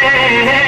है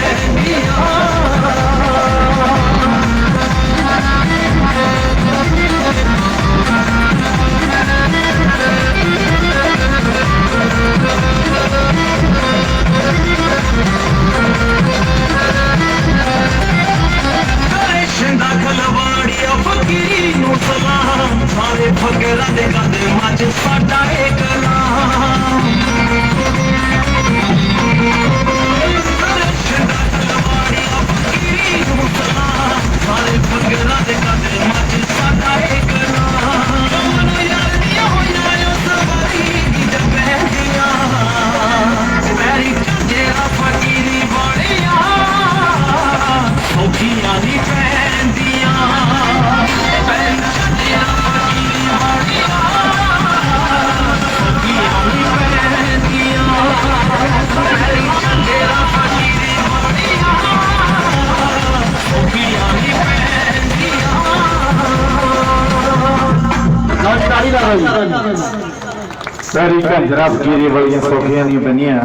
grande, grande, mate fardar. ਸਾਰੀ ਕੰਜਰਾ ਫਕੀਰੀ ਵਾਲੀਆਂ ਸੋਖੀਆਂ ਨਹੀਂ ਬਣੀਆਂ